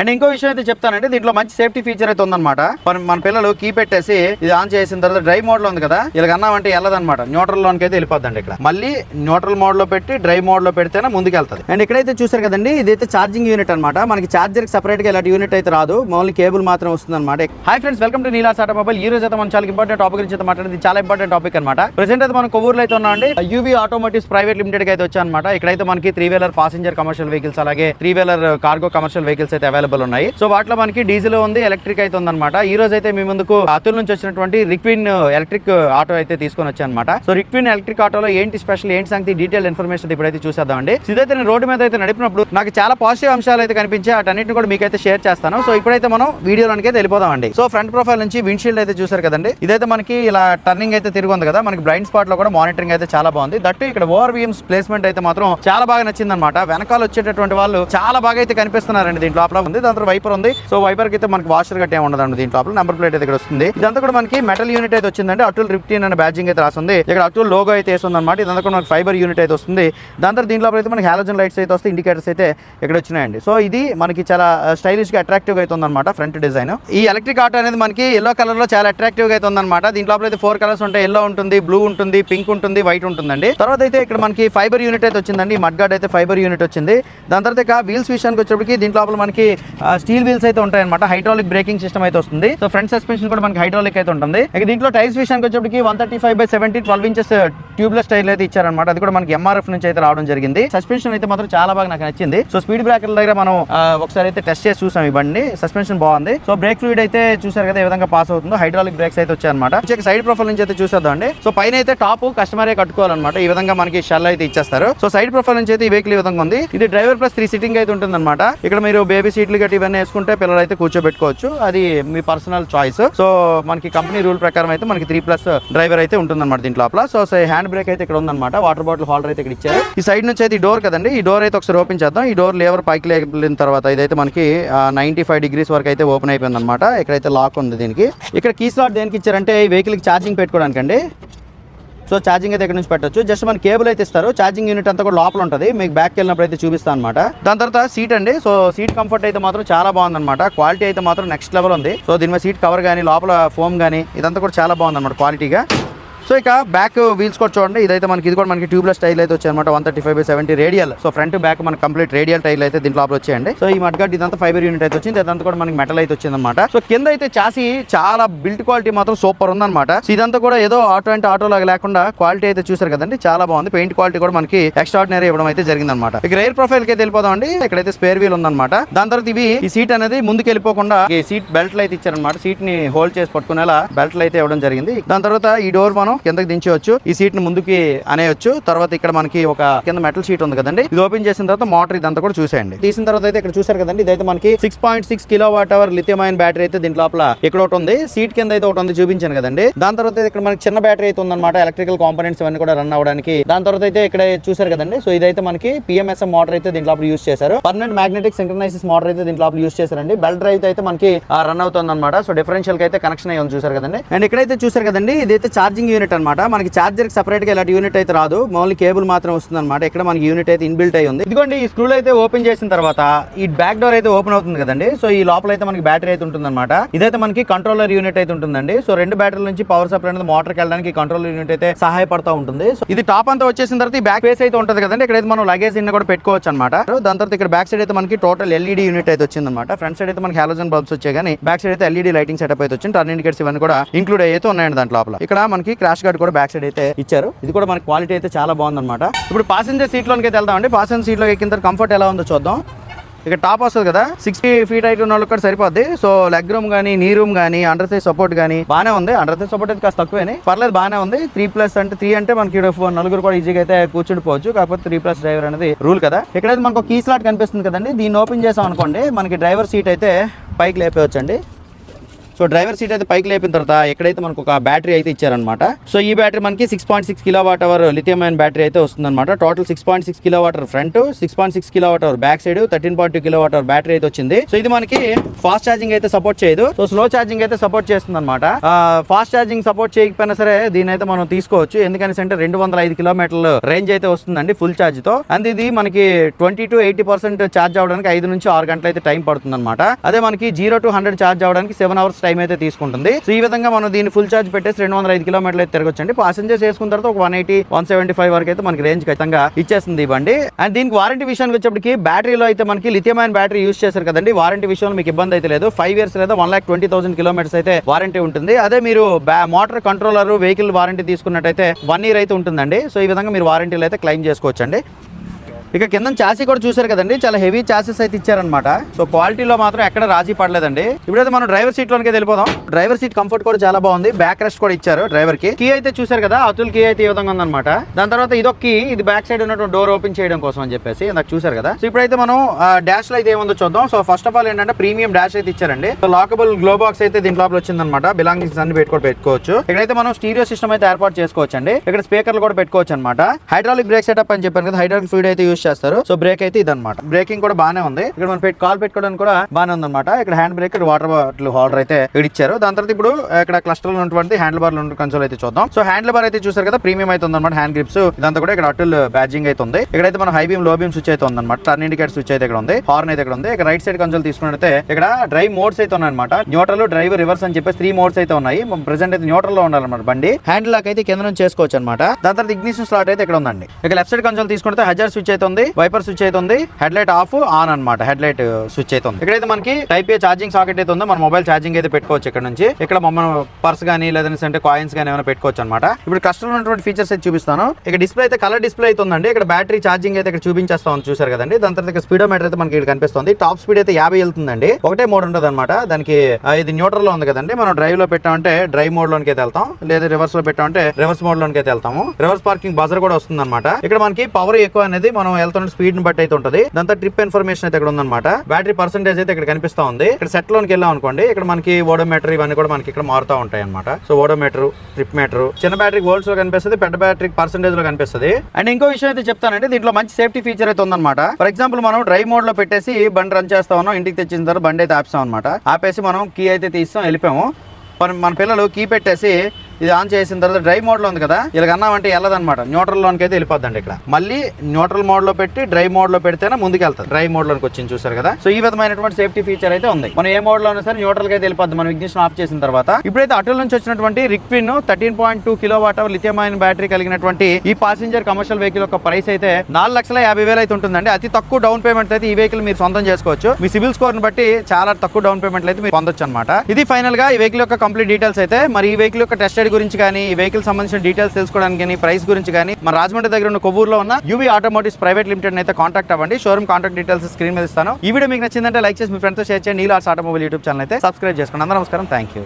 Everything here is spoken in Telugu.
అండ్ ఇంకో విషయం అయితే చెప్తానంటే దీంట్లో మంచి సేఫ్టీ ఫీచర్ అయితే ఉందన్నమాట. మన మన పిల్లలు కీ పెట్టేసి ఇది ఆన్ చేసిన తర్వాత డ్రైవ్ మోడ్లో ఉంది కదా ఇలా అన్నామంటే వెళ్ళదన్నమాట న్యూట్రల్ లోనికి అయితే వెళ్ళిపోద్దండి ఇక్కడ. మళ్ళీ న్యూట్రల్ మోడ్లో పెట్టి డ్రైవ్ మోడ్లో పెడితేనే ముందుకు వెళ్తుంది అండ్ ఇక్కడైతే చూసారు కదండి ఇదైతే ఛార్జింగ్ యూనిట్ అనమాట మనకి చార్జర్ సెపరేట్గా ఇలాంటి యూనిట్ అయితే రాదు ఓన్లీ కేబుల్ మాత్రం వస్తుంది అనమాట hi friends welcome to Neela Sata mobile. ఈ రోజు అయితే మనం చాలా ఇంపార్టెంట్ టాపిక్ గురించి మాట్లాడేది చాలా ఇంపార్టెంట్ టాపిక్ అనమాట ప్రెసెంట్ అయితే మనం కొవ్వూరులో అయితే ఉన్నామండి. యూవీ ఆటోమోటివ్స్ ప్రైవేట్ లిమిటెడ్ అయితే వచ్చా అనమాట ఇక్కడైతే మనకి three wheeler passenger commercial vehicles అలాగే three wheeler cargo commercial vehicles అయితే అవైలబుల్ ఉన్నాయి. సో వాటిలో మనకి డీజిల్ ఉంది ఎలక్ట్రిక్ అయితే ఉందన్నమాట. ఈ రోజు అయితే మీ ముందుకు అతుల్ నుంచి వచ్చినటువంటి రిక్విన్ ఎలక్ట్రిక్ ఆటో అయితే తీసుకొని వచ్చాను అనమాట సో రిక్విన్ ఎలక్ట్రిక్ ఆటోలో ఏంటి స్పెషల్ ఏంటి సంగతి డీటెయిల్ ఇన్ఫర్మేషన్ ఇప్పుడైతే చూసేద్దామండి అండి. ఇదైతే నేను రోడ్డు మీద అయితే నడిపినప్పుడు నాకు చాలా పాజిటివ్ అంశాలు అయితే కనిపించి వాటన్నిటిని కూడా మీకైతే షేర్ చేస్తాను. సో ఇప్పుడైతే మనం వీడియోలోనికి అయితే వెళ్ళిపోదామండి సో ఫ్రంట్ ప్రొఫైల్ నుంచి విండ్షీల్డ్ అయితే చూసారు కదండి. ఇదైతే మనకి ఇలా టర్నింగ్ అయితే తిరుగుంది కదా. మనకి బ్లైండ్ స్పాట్లో కూడా మానిటరింగ్ అయితే చాలా బాగుంది. దట్టు ఇక్కడ ఓవర్ విఎమ్స్ ప్లేస్మెంట్ అయితే మాత్రం చాలా బాగా నచ్చింది అనమాట వెనకాల వచ్చేటటువంటి వాళ్ళు చాలా బాగా అయితే కనిపిస్తున్నారండి దీంట్లో. లోపల ఉంది. దాని తర్వాత వైపర్ ఉంది. సో వైపర్కి అయితే మనకి వాషర్ గట్టే ఉండదండి దీని లోపల నెంబర్ ప్లేట్ అయితే ఇక్కడ వస్తుంది. ఇదంతా కూడా మనకి మెటల్ యూనిట్ అయితే వచ్చిందండి. అటుల్ రిప్టీన్ అనే బ్యాజింగ్ అయితే రాసింది. ఇక్కడ అటుల్ లోగో అయితే వేస్తుంది అనమాట ఇదంతా కూడా మనకి ఫైబర్ యూనిట్ అయితే వస్తుంది. దాని తర్వాత దీంట్లో అయితే మనకి హాలోజన్ లైట్స్ అయితే వస్తాయి ఇండికేటర్స్ అయితే ఇక్కడ వచ్చినాయండి. సో ఇది మనకి చాలా స్టైలిష్గా అట్రాక్టివ్గా అయితే ఉందన్నమాట ఫ్రంట్ డిజైన్ ఈ ఎలక్ట్రిక్ ఆటో అనేది మనకి ఎల్లో కలర్లో చాలా అట్రాక్టివ్గా అయితే ఉందన్నమాట. లోపల అయితే ఫోర్ కలర్స్ ఉంటాయి. ఎల్లో ఉంటుంది బ్లూ ఉంటుంది పింక్ ఉంటుంది వైట్ ఉంటుందండి. తర్వాత అయితే ఇక్కడ మనకి ఫైబర్ యూనిట్ అయితే వచ్చిందండి. మడ్ అయితే ఫైబర్ యూనిట్ వచ్చింది. దాని తర్వాత ఇక వీల్స్ విషయానికి వచ్చేప్పటికి దీంట్లో లోపల మనకి స్టీల్ వీల్స్ అయితే ఉంటాయన్నమాట. హైడ్రాలిక్ బ్రేకింగ్ సిస్టమ్ అయితే వస్తుంది. సో ఫ్రంట్ సస్పెన్షన్ కూడా మనకి హైడ్రాలిక్ అయితే ఉంటుంది. ఇక దీంట్లో టైర్స్ విషయానికి వచ్చేప్పటికి one thirty five by seventy twelve inches tubeless టైర్లు అయితే ఇచ్చారనమాట అది కూడా మనకి ఎంఆర్ఎఫ్ నుంచి అయితే రావడం జరిగింది. సస్పెన్షన్ అయితే మాత్రం చాలా బాగా నాకు నచ్చింది. సో స్పీడ్ బ్రేకర్ దగ్గర మనం ఒకసారి అయితే టెస్ట్ చేసి చూసాం ఈ బండి సస్పెన్షన్ బాగుంది. సో బ్రేక్ ఫ్లూయిడ్ అయితే చూసారు కదా ఏ విధంగా పాస్ అవుతుందో. హైడ్రాలిక్ బ్రేక్స్ అయితే వచ్చాయన్నమాట. సైడ్ ప్రొఫైల్ నుంచి అయితే చూసేద్దాం అండి సో పైన అయితే టాప్ కస్టమరే కట్టుకోవాలన్నమాట. ఈ విధంగా మనకి షెల్ అయితే ఇచ్చేస్తారు. సో సైడ్ ప్రొఫైల్ నుంచి అయితే ఈ వెహికల్ ఈ విధంగా ఉంది. ఇది డ్రైవర్ ప్లస్ త్రీ సిట్టింగ్ అయితే ఉంటుందన్నమాట. ఇక్కడ మీరు బేబీ సీట్లు గట్టి ఇవన్నీ వేసుకుంటే పిల్లలు అయితే కూర్చోబెట్టుకోవచ్చు. అది మీ పర్సనల్ చాయిస్. సో మనకి కంపెనీ రూల్ ప్రకారం అయితే మనకి త్రీ ప్లస్ డ్రైవర్ అయితే ఉంటుందన్నమాట దీంట్లో లోపల సో హ్యాండ్ బ్రేక్ అయితే ఇక్కడ ఉందన్నమాట. వాటర్ బాటిల్ హోల్డర్ అయితే ఇక్కడ ఇచ్చారు. ఈ సైడ్ నుంచి అయితే ఈ డోర్ కదండి ఈ డోర్ అయితే ఒకసారి ఓపెన్ చేద్దాం. ఈ డోర్ లేవర్ పైకి లేపిన తర్వాత ఇదైతే మనకి నైన్టీ ఫైవ్ డిగ్రీస్ వరకు అయితే ఓపెన్ అయిపోయింది అనమాట ఇక్కడైతే లాక్ ఉంది దీనికి. ఇక్కడ కీ స్లాట్ దేనికి ఇచ్చారంటే ఈ వెహికల్కి ఛార్జింగ్ పెట్టుకోవడానికి అండి సో ఛార్జింగ్ అయితే ఇక్కడ నుంచి పెట్టొచ్చు? జస్ట్ మన కేబుల్ అయితే ఇస్తారు. ఛార్జింగ్ యూనిట్ అంతా కూడా లోపల ఉంటుంది. మీకు బ్యాక్ వెళ్ళినప్పుడు అయితే చూపిస్తాను అనమాట దాని తర్వాత సీట్ అండి. సో సీట్ కంఫర్ట్ అయితే మాత్రం చాలా బాగుందన్నమాట. క్వాలిటీ అయితే మాత్రం నెక్స్ట్ లెవెల్ ఉంది. సో దీని మీద సీట్ కవర్ కానీ లోపల ఫోమ్ కానీ ఇదంతా కూడా చాలా బాగుంది అనమాట క్వాలిటీగా సో ఇక బ్యాక్ వీల్స్ కూడా చూడండి. ఇదైతే మనకి ఇది కూడా మనకి ట్యూబ్లెస్ టైల్ అయితే వచ్చాయి అనమాట one thirty five by seventy radial. So front back మనకి కంప్లీట్ రేడియల్ టైల్ అయితే దీంట్లో లోపల వచ్చేయండి సో ఈ మడ్గడ్ ఇదంతా ఫైబర్ యూనిట్ అయితే వచ్చింది. ఇదంతా కూడా మనకి మెటల్ అయితే వచ్చింది అనమాట సో కింద అయితే చాసి చాలా బిల్ట్ క్వాలిటీ మాత్రం సూపర్ ఉందన్నమాట. సో ఇదంతా కూడా ఏదో ఆటో అంటే ఆటో లాగా లేకుండా క్వాలిటీ అయితే చూసారు కదండి. చాలా బాగుంది. పెయింట్ క్వాలిటీ కూడా మనకి ఎక్స్ట్రాడినరీ ఇవ్వడం అయితే జరిగింది అనమాట ఇక రైర్ ప్రొఫైల్కి అయితే వెళ్ళిపోదాం అండి. ఇక్కడైతే స్పేర్ వీల్ ఉందన్నమాట. దాని తర్వాత ఇవి ఈ సీట్ అనేది ముందుకు వెళ్ళిపోకుండా ఈ సీట్ బెల్ట్ అయితే ఇచ్చారనమాట సీట్ని హోల్డ్ చేసి పట్టుకునేలా బెల్ట్ అయితే ఇవ్వడం జరిగింది. దాని తర్వాత ఈ డోర్ మనం కిందకి దించవచ్చు ఈ సీట్ని ముందుకి అనేయచ్చు. తర్వాత ఇక్కడ మనకి ఒక కింద మెటల్ షీట్ ఉంది కదండి. ఇది ఓపెన్ చేసిన తర్వాత మోటార్ ఇదంతా కూడా చూసేయండి. తీసిన తర్వాత అయితే ఇక్కడ చూసారు కదండి. ఇదైతే మనకి six point six kilowatt hour lithium ion battery అయితే దీంట్లో లోపల ఇక్కడ ఒకటి ఉంది. సీట్ కింద అయితే ఒకటి ఉంది చూపించాను కదండి. దాని తర్వాత అయితే ఇక్కడ మనకి చిన్న బ్యాటరీ అయితే ఉందన్నమాట. ఎలక్ట్రికల్ కాంపోనెంట్స్ ఇవన్నీ కూడా రన్ అవ్వడానికి. దాని తర్వాత అయితే ఇక్కడ చూసారు కదండి. సో ఇదైతే మనకి పిఎంఎస్ఎం మోటార్ అయితే దీంట్లో లోపల యూస్ చేశారు. పర్మనెంట్ మ్యాగ్నెటిక్ సింక్రనైసిస్ మోటార్ అయితే దీంట్లో లోపల యూస్ చేశారండి. బెల్ డ్రైవ్ అయితే మనకి రన్ అవుతుంది అనమాట సో డిఫరెన్షియల్ అయితే కనెక్షన్ అయ్యి ఉంది చూసారు కదండి. అండ్ ఇక్కడైతే చూసారు కదండి. ఇదైతే ఛార్జింగ్ యూనిట్ అనమాట మనకి ఛార్జర్కి సపరేట్గా ఇలాంటి యూనిట్ అయితే రాదు. ఓన్లీ కేబుల్ మాత్రం వస్తుంది అనమాట ఇక్కడ మనకి యూనిట్ అయితే ఇన్బిల్ట్ అయి ఉంది. ఇదిగోండి ఈ స్క్రూలు అయితే ఓపెన్ చేసిన తర్వాత ఈ బ్యాక్ డోర్ అయితే ఓపెన్ అవుతుంది కదండి. సో ఈ లోపల అయితే మనకి బ్యాటరీ అయితే ఉంటుంది అనమాట ఇదైతే మనకి కంట్రోలర్ యూనిట్ అయితే ఉంటుందండి. సో రెండు బ్యాటరీల నుంచి పవర్ సప్లై అనేది మోటార్కి వెళ్ళడానికి కంట్రోలర్ యూనిట్ అయితే సహాయపడతా ఉంటుంది. సో ఇది టాప్ అంతా వచ్చేసిన తర్వాత ఈ బ్యాక్ ఫేస్ అయితే ఉంటుంది కదండి. ఇక్కడైతే మనం లగేజ్ ఇన్ కూడా పెట్టుకోవచ్చు అనమాట దాని తర్వాత ఇక్కడ బ్యాక్ సైడ్ అయితే మనకి టోటల్ ఎల్ఈడి యూనిట్ అయితే వచ్చింది అనమాట ఫ్రంట్ సైడ్ అయితే మనకి హాలోజన్ బల్బ్స్ వచ్చాయి కానీ బ్యాక్ సైడ్ అయితే ఎల్ఈడి లైటింగ్ సెటప్ అయితే వచ్చింది. టర్న్ ఇండికేట్స్ ఇవన్నీ కూడా ఇంక్లూడ్ అయితే ఉన్నాయండి దాంట్లో లోపల. ఇక్కడ మనకి క్రాష్ గార్డ్ కూడా బ్యాక్ సైడ్ అయితే ఇచ్చారు. ఇది కూడా మనకి క్వాలిటీ అయితే చాలా బాగుందన్నమాట. ఇప్పుడు పాసెంజర్ సీట్లోకి అయితే వెళ్దామండి. పాసెంజర్ సీట్లో ఎక్కిన తర్వాత కంఫర్ట్ ఎలా ఉందో చూద్దాం. ఇక టాప్ వస్తుంది కదా. సిక్స్టీ ఫీట్ హైట్ ఉన్న వాళ్ళకి కూడా సరిపోద్ది. సో లెగ్ రూమ్ కానీ నీ రూమ్ కానీ అండర్ సైజ్ సపోర్ట్ కానీ బాగానే ఉంది. అండర్ సైజ్ సపోర్ట్ అయితే కాస్త తక్కువేనే. పర్లేదు బాగానే ఉంది. త్రీ ప్లస్ అంటే త్రీ అంటే మనకి నలుగురు కూడా ఈజీగా అయితే కూర్చుండిపోవచ్చు. కాకపోతే త్రీ ప్లస్ డ్రైవర్ అనేది రూల్ కదా. ఇక్కడైతే మనకు కీ స్లాట్ కనిపిస్తుంది కదండి. దీన్ని ఓపెన్ చేసాం అనుకోండి మనకి డ్రైవర్ సీట్ అయితే పైకి లేపేయచ్చు సో డ్రైవర్ సీట్ అయితే పైకి లేపిన తర్వాత ఎక్కడైతే మనకు ఒక బ్యాటరీ అయితే ఇచ్చారనమాట సో ఈ బ్యాటరీ మనకి six point six kilowatt hour lithium ion battery అయితే వస్తుందన్నమాట. Total six point six kilo watt hour front six point six kilowatt hour back side thirteen point two kilowatt hour battery అయితే వచ్చింది. సో ఇది మనకి ఫాస్ట్ ఛార్జింగ్ అయితే సపోర్ట్ చేయదు. సో స్లో ఛార్జింగ్ అయితే సపోర్ట్ చేస్తుంది అనమాట ఫాస్ట్ ఛార్జింగ్ సపోర్ట్ చేయకపోయినా సరే దీని అయితే మనం తీసుకోవచ్చు. ఎందుకని అంటే రెండు వందల ఐదు కిలోమీటర్ల రేంజ్ అయితే వస్తుందండి ఫుల్ ఛార్జ్తో. అండ్ ఇది మనకి twenty to eighty percent charge అవడానికి ఐదు నుంచి ఆరు గంటలు అయితే టైం పడుతుంది అనమాట అదే మనకి జీరో టు హండ్రెడ్ ఛార్జ్ అవడానికి సెవెన్ అవర్స్ టైం అయితే తీసుకుంటుంది. సో ఈ విధంగా మనం దీన్ని ఫుల్ ఛార్జ్ పెట్టేసి రెండు వందల ఐదు కిలోమీటర్లు అయితే తిరగొచ్చండి. పాసెంజర్స్ వేసుకున్న తర్వాత ఒక one eighty one seventy five వరకు అయితే మనకి రేంజ్ ఖచ్చితంగా ఇచ్చేస్తుంది ఈ బండి. అండ్ దీనికి వారంటీ విషయానికి వచ్చేప్పటికి బ్యాటరీలో అయితే మనకి లిథియం బ్యాటరీ యూస్ చేశారు కదండి. వారంటీ విషయంలో మీకు ఇబ్బంది అయితే లేదు. ఫైవ్ ఇయర్స్ లేదా one lakh twenty thousand kilometres అయితే వారంటీ ఉంటుంది. అదే మీరు మోటార్ కంట్రోలర్ వెహికల్ వారంటీ తీసుకున్నట్టయితే వన్ ఇయర్ అయితే ఉంటుందండి. సో ఈ విధంగా మీరు వారంటీలు అయితే క్లెయిమ్ చేసుకోవచ్చండి. ఇక కింద చాసీ కూడా చూసారు కదండి. చాలా హెవీ చాసెస్ అయితే ఇచ్చారనమాట సో క్వాలిటీలో మాత్రం ఎక్కడ రాజీ పడలేదండి. ఇప్పుడైతే మనం డ్రైవర్ సీట్ లోనికి వెళ్ళిపోదాం. డ్రైవర్ సీట్ కంఫర్ట్ కూడా చాలా బాగుంది. బ్యాక్ రెస్ట్ కూడా ఇచ్చారు డ్రైవర్కి. కీ అయితే చూసారు కదా అతుల్ కీ అయితే ఈ విధంగా ఉందన్నమాట. దాని తర్వాత ఇదొక కీ ఇది బ్యాక్ సైడ్ ఉన్నటువంటి డోర్ ఓపెన్ చేయడం కోసం అని చెప్పేసి నాకు చూసారు కదా. సో ఇప్పుడైతే మనం డాష్లో అయితే ఏముందో చూద్దాం. సో ఫస్ట్ ఆఫ్ ఆల్ ఏంటంటే ప్రీమియం డాష్ అయితే ఇచ్చారండి. సో లాకబుల్ గ్లో బాక్స్ అయితే దీని లోపల వచ్చిందనమాట బిలాంగింగ్స్ అన్ని పెట్టుకొని పెట్టుకోవచ్చు. ఇక్కడైతే మనం స్టీరియో సిస్టమ్ అయితే ఏర్పాటు చేసుకోవచ్చు అండి ఇక్కడ స్పీకర్లు కూడా పెట్టుకోవచ్చు అనమాట హైడ్రాలిక్ బ్రేక్ సెటప్ అని చెప్పాను కదా హైడ్రాలిక్ ఫ్లూయిడ్ అయితే యూస్ చేస్తారు. సో బ్రేక్ అయితే ఇదనమాట బ్రేకింగ్ కూడా బానే ఉంది. ఇక్కడ మనం కాల్ పెట్టుకోవడానికి కూడా బానే ఉందన్నమాట. ఇక్కడ hand brake water bottle holder అయితే ఇక్కడ ఇచ్చారు దాని తర్వాత ఇప్పుడు ఇక్కడ క్లస్టర్లో ఉన్నటువంటి హ్యాండిల్ బార్ కన్సోల్ అయితే చూద్దాం. సో హ్యాండిల్ బార్ అయితే చూసారు కదా ప్రీమియం అయితే ఉందన్నమాట హ్యాండ్ గ్రిప్స్ ఇదంతా కూడా ఇక్కడ అటుల్ బ్యాజింగ్ అయితే ఉంది. ఇక్కడైతే మన హై బీమ్లో బీమ్ స్విచ్ అయితే ఉందన్నమాట. టర్న్ ఇండికేటర్ స్విచ్ అయితే ఇక్కడ ఉంది. హార్న్ అయితే ఇక్కడ ఉంది. ఇక్కడ రైట్ సైడ్ కన్సోల్ తీసుకున్నట్టే ఇక్కడ డ్రైవ్ మోడ్స్ అయితే ఉన్నాయన్నమాట. న్యూట్రల్ డ్రైవ్ రివర్స్ అని చెప్పేసి త్రీ మోడ్స్ అయితే ఉన్నాయి. ప్రెసెంట్ అయితే న్యూట్రల్లో ఉండాలన్నమాట బండి. హ్యాండ్ లాక్ అయితే కింద నుంచి చేసుకోవచ్చు అనమాట దాని తర్వాత ఇగ్నిషన్ స్లాట్ అయితే ఇక్కడ ఉందండి. ఇక లెఫ్ట్ సైడ్ కన్సోల్ తీసుకుంటే హజార్ స్విచ్ అయితే ఉంది వైపర్ స్విచ్ అయితే ఉంది హెడ్ లైట్ ఆఫ్ ఆన్ అనమాట హెడ్ లైట్ స్విచ్ uh, అయితే ఉంది ఇక్కడైతే మనకి టైప్ ఏ ఛార్జింగ్ సాకెట్ అయితే ఉందో మన మొబైల్ ఛార్జింగ్ అయితే పెట్టుకోవచ్చు ఇక్కడ నుంచి. ఇక్కడ మన పర్స్ కానీ లేదంటే కాయిన్స్ కానీ ఏమైనా పెట్టుకోవచ్చు అనమాట ఇప్పుడు కస్టమర్ ఉన్నటువంటి ఫీచర్స్ అయితే చూపిస్తాను. ఇక్కడ డిస్ప్లే అయితే కలర్ డిస్ప్లే అయితే ఉందండి ఇక్కడ బ్యాటరీ ఛార్జింగ్ అయితే ఇక్కడ చూపించేస్తాం చూసారు కదండి. దాని తర్వాత స్పీడోమీటర్ అయితే మనకి ఇక్కడ కనిపిస్తుంది. టాప్ స్పీడ్ అయితే యాభై వెళ్తుందండి. ఒకటే మోడ్ ఉంటుంది అనమాట దానికి ఇది న్యూట్రల్లో ఉంది కదండి. మనం డ్రైవ్లో పెట్టామంటే డ్రైవ్ మోడ్ లోనికి అయితే వెళ్తాం. లేదా రివర్స్లో పెట్టామంటే రివర్స్ మోడ్ లోనికి అయితే వెళ్తాము. రివర్స్ పార్కింగ్ బజర్ కూడా వస్తుంది అనమాట ఇక్కడ మనకి పవర్ ఎక్కువ అనేది మనం వెళ్తున్న స్పీడ్ని బట్టి అయితే ఉంటుంది. దాంతో ట్రిప్ ఇన్ఫర్మేషన్ అయితే ఇక్కడ ఉందన్నమాట. బ్యాటరీ పర్సెంటేజ్ అయితే ఇక్కడ కనిపిస్తా ఉంది. ఇక్కడ సెట్లోకి వెళ్ళాం అనుకోండి ఇక్కడ మనకి ఓడోమీటర్ ఇవన్నీ కూడా మనకి ఇక్కడ మారుతూ ఉంటాయి అనమాట సో ఓడోమీటర్ ట్రిప్ మీటర్ చిన్న బ్యాటరీ వోల్ట్స్లో కనిపిస్తుంది పెద్ద బ్యాటరీ పర్సెంటేజ్లో కనిపిస్తుంది. అండ్ ఇంకో విషయం అయితే చెప్తానంటే దీంట్లో మంచి సేఫ్టీ ఫీచర్ అయితే ఉందన్నమాట. ఫర్ ఎగ్జాంపుల్ మనం డ్రైవ్ మోడ్లో పెట్టేసి బండి రన్ చేస్తా ఉన్నాం ఇంటికి తెచ్చిన తర్వాత బండి అయితే ఆపిస్తాం అనమాట ఆపేసి మనం కీ అయితే తీస్తాం వెళ్ళిపోయాము. మన పిల్లలు కీ పెట్టేసి ఇది ఆన్ చేసిన తర్వాత డ్రైవ్ మోడ్లో ఉంది కదా ఇలా అన్నామంటే వెళ్ళదన్నమాట న్యూట్రల్ లోనికి అయితే వెళ్ళిపోద్దండి ఇక్కడ. మళ్ళీ న్యూట్రల్ మోడ్లో పెట్టి డ్రైవ్ మోడ్లో పెడితేనే ముందుకు వెళ్తాం డ్రైవ్ మోడ్లోకి వచ్చింది చూసారు కదా? సో ఈ విధమైనటువంటి సేఫ్టీ ఫీచర్ అయితే ఉంది. మనం ఏ మోడ్లో ఉన్నా సరే న్యూట్రల్కి అయితే వెళ్ళిపోద్ది. మనం ఇగ్నిషన్ ఆఫ్ చేసిన తర్వాత ఇప్పుడైతే అటల్ నుంచి వచ్చినటువంటి రిక్విన్ thirteen point two kilowatt hour lithium battery కలిగినటువంటి ఈ పాసింజర్ కమర్షియల్ వెహికల్ యొక్క ప్రైస్ అయితే నాలుగు లక్షల యాభై వేలు అయితే ఉంటుందండి. అతి తక్కువ డౌన్ పేమెంట్ అయితే ఈ వెహికల్ మీరు సొంతం చేసుకోవచ్చు. మీ సివిల్ స్కోర్ని బట్టి చాలా తక్కువ డౌన్ పేమెంట్ అయితే మీరు పొందొచ్చు అనమాట ఇది ఫైనల్గా ఈ వెహికల్ యొక్క కంప్లీట్ డీటెయిల్స్ అయితే మరి ఈ వెహికల్ యొక్క టెస్ట్ రైడ్ గురించి కానీ ఈ వెహికల్ సంబంధించిన డీటెయిల్స్ తెలుసుకోవడానికి కానీ ప్రైస్ గురించి కానీ మన రాజమండ్రి దగ్గర ఉన్న కొవ్వూరులో ఉన్న యూవీ ఆటోమోటివ్స్ ప్రైవేట్ లిమిటెడ్ అయితే కాంటాక్ట్ అవ్వండి. షోరూమ్ కాంటాక్ట్ డీటెయిల్స్ స్క్రీన్ మీద ఇస్తాను. ఈ వీడియో మీకు నచ్చిందంటే లైక్ చేసి మీ ఫ్రెండ్తో షేర్ చేయండి. నీలాస్ ఆటోమొబైల్ యూట్యూబ్ ఛానల్ అయితే సబ్స్క్రైబ్ చేసుకోండి. అందరూ నమస్కారం. Thank you